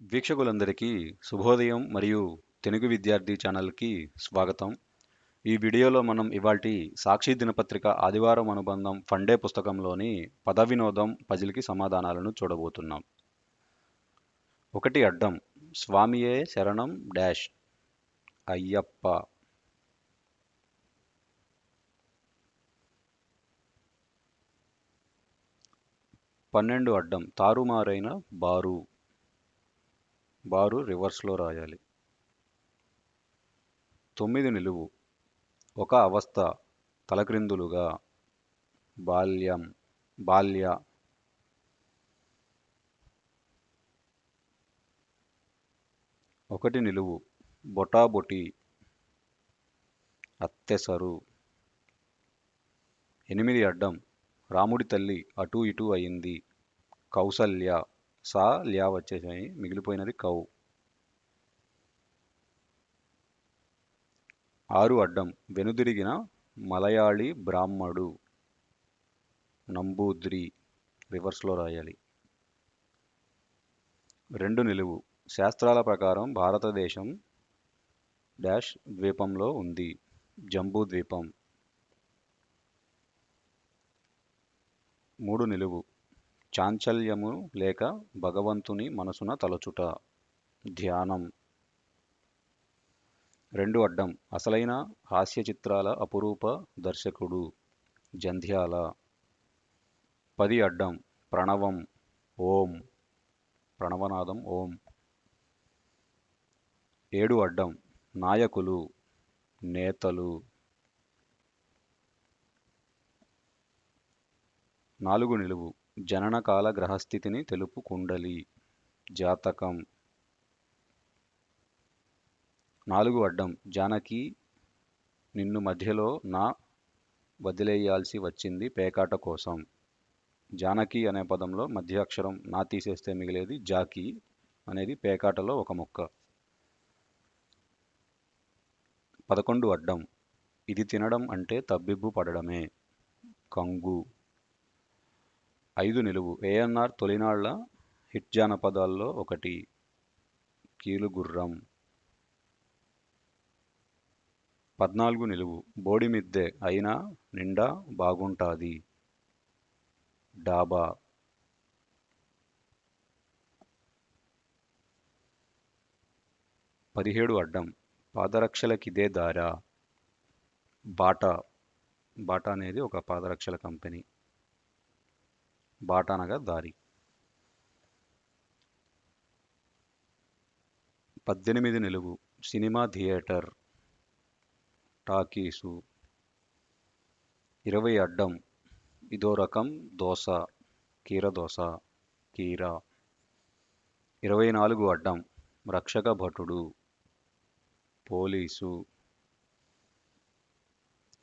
వీక్షకులందరికీ శుభోదయం మరియు తెలుగు విద్యార్థి ఛానల్కి స్వాగతం. ఈ వీడియోలో మనం ఇవాల్టి సాక్షి దినపత్రిక ఆదివారం అనుబంధం ఫండే పుస్తకంలోని పద వినోదం పజిల్కి సమాధానాలను చూడబోతున్నాం. ఒకటి అడ్డం స్వామియే శరణం డాష్. అయ్యప్ప. పన్నెండు అడ్డం తారుమారైన బారు. బారు రివర్స్లో రాయాలి. తొమ్మిది నిలువు. ఒక అవస్థ తలక్రిందులుగా బాల్యం బాల్య ఒకటి నిలువు. బొటాబొటి అత్తెసరు. ఎనిమిది అడ్డం. రాముడి తల్లి అటూ ఇటూ అయింది. కౌసల్య సా ల్యా వచ్చేసాయి. మిగిలిపోయినది కౌ. ఆరు అడ్డం. వెనుదిరిగిన మలయాళీ బ్రాహ్మడు. నంబూద్రి. రివర్స్లో రాయాలి. రెండు నిలువు. శాస్త్రాల ప్రకారం భారతదేశం డాష్ ద్వీపంలో ఉంది. జంబూ ద్వీపం. మూడు నిలువు. చాంచల్యము లేక భగవంతుని మనసున తలచుట. ధ్యానం. రెండు అడ్డం. అసలైన హాస్య చిత్రాల అపురూప దర్శకుడు. జంధ్యాల. పది అడ్డం. ప్రణవం. ఓం. ప్రణవనాదం. ఓం. ఏడు అడ్డం. నాయకులు. నేతలు. నాలుగు నిలువు. జననకాల గ్రహస్థితిని తెలుపు కుండలి జాతకం. నాలుగు అడ్డం. జానకి నిన్ను మధ్యలో నా వదిలేయాల్సి వచ్చింది పేకాట కోసం. జానకి అనే పదంలో మధ్య అక్షరం నా తీసేస్తే మిగిలేది జాకి అనేది పేకాటలో ఒక మొక్క. పదకొండు అడ్డం. ఇది తినడం అంటే తబ్బిబ్బు పడడమే. కంగు. ఐదు నిలువు. ఏఎన్ఆర్ తొలినాళ్ళ హిట్ జానపదాల్లో ఒకటి. కీలుగుర్రం పద్నాలుగు నిలువు. బోడిమిద్దె అయినా నిండా బాగుంటాది. డాబా. పదిహేడు అడ్డం. పాదరక్షలకిదే దారా. బాటా. బాటా అనేది ఒక పాదరక్షల కంపెనీ. బాట అనగా దారి. పద్దెనిమిది నిలువు సినిమా థియేటర్ టాకీసు. ఇరవై అడ్డం ఇదో రకం దోశ కీర దోశ కీర. ఇరవై నాలుగు అడ్డం రక్షక భటుడు పోలీసు.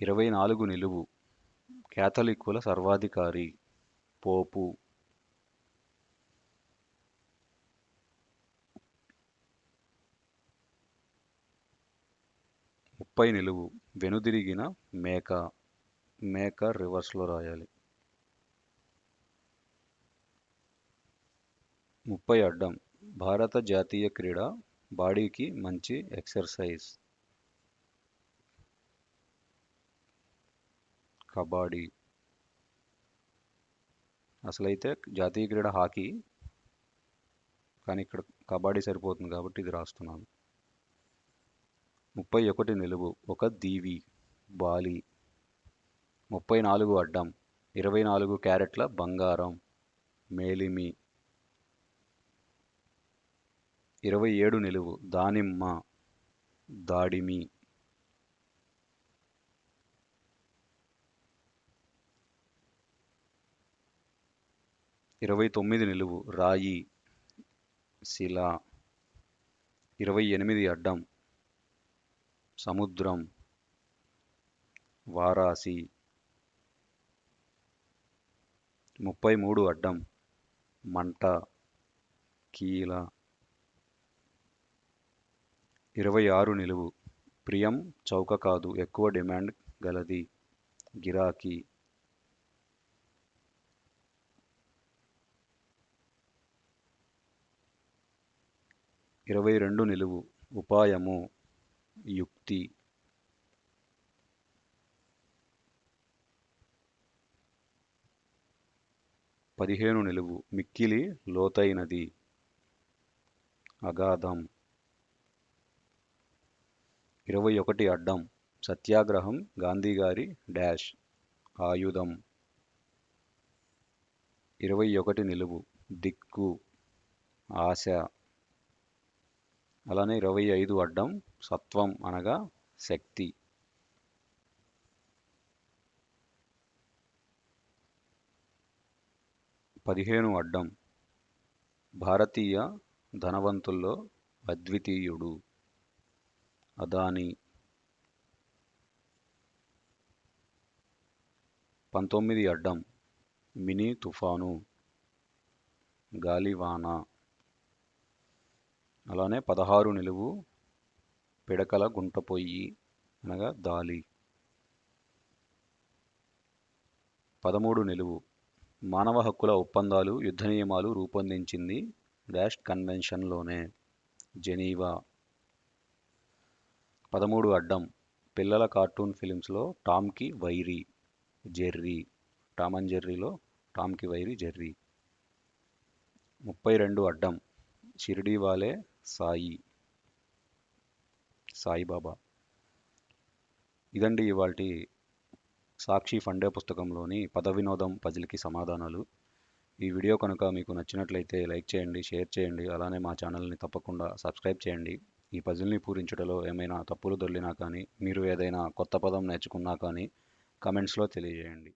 ఇరవై నాలుగు నిలువు క్యాథలిక్కుల సర్వాధికారి. పోపు. ముప్పై నిలువు. వెనుదిరిగిన మేక. మేక రివర్స్లో రాయాలి. ముప్పై అడ్డం. భారత జాతీయ క్రీడ. బాడీకి మంచి ఎక్సర్సైజ్. కబడ్డీ. అసలైతే జాతీయ క్రీడ హాకీ. కానీ ఇక్కడ కబడ్డీ సరిపోతుంది కాబట్టి ఇది రాస్తున్నాను. ముప్పై ఒకటి నిలువు ఒక దీవి బాలి ముప్పై నాలుగు అడ్డం ఇరవై నాలుగు క్యారెట్ల బంగారం మేలిమి ఇరవై ఏడు నిలువు దానిమ్మ దాడిమి ఇరవై తొమ్మిది నిలువు. రాయి శిల. ఇరవై ఎనిమిది అడ్డం. సముద్రం. వారాసి. ముప్పై మూడు అడ్డం. మంట. కీల. ఇరవై ఆరు నిలువు. ప్రియం చౌక కాదు. ఎక్కువ డిమాండ్ గలది. గిరాకీ. ఇరవై రెండు నిలువు ఉపాయము యుక్తి. పదిహేను నిలువు మిక్కిలి లోతైనది. అగాధం. ఇరవై ఒకటి అడ్డం సత్యాగ్రహం గాంధీగారి డాష్. ఆయుధం. ఇరవై ఒకటి నిలువు దిక్కు. ఆశ. అలానే ఇరవై ఐదు అడ్డం సత్వం అనగా శక్తి. పదిహేను అడ్డం భారతీయ ధనవంతుల్లో అద్వితీయుడు అదాని. పంతొమ్మిది అడ్డం మినీ తుఫాను గాలివాన. అలానే పదహారు నిలువు పిడకల గుంటపోయి అనగా దాలి. పదమూడు నిలువు మానవ హక్కుల ఒప్పందాలు యుద్ధ నియమాలు రూపొందించింది డాష్ కన్వెన్షన్లోనే జెనీవా. పదమూడు అడ్డం పిల్లల కార్టూన్ ఫిలిమ్స్లో టామ్కి వైరి జెర్రీ. టామ్ అండ్ జెర్రీలో టామ్కి వైరి జెర్రీ. ముప్పై రెండు అడ్డం షిరిడీ వాలే సాయి. సాయిబాబా ఇదండి ఇవాళ సాక్షి ఫండే పుస్తకంలోని పద వినోదం పజిల్కి సమాధానాలు. ఈ వీడియో కనుక మీకు నచ్చినట్లయితే లైక్ చేయండి షేర్ చేయండి అలానే మా ఛానల్ని తప్పకుండా సబ్స్క్రైబ్ చేయండి. ఈ పజిల్ని పూరించుటలో ఏమైనా తప్పులు దొర్లినా కానీ మీరు ఏదైనా కొత్త పదం నేర్చుకున్నా కానీ కమెంట్స్లో తెలియజేయండి.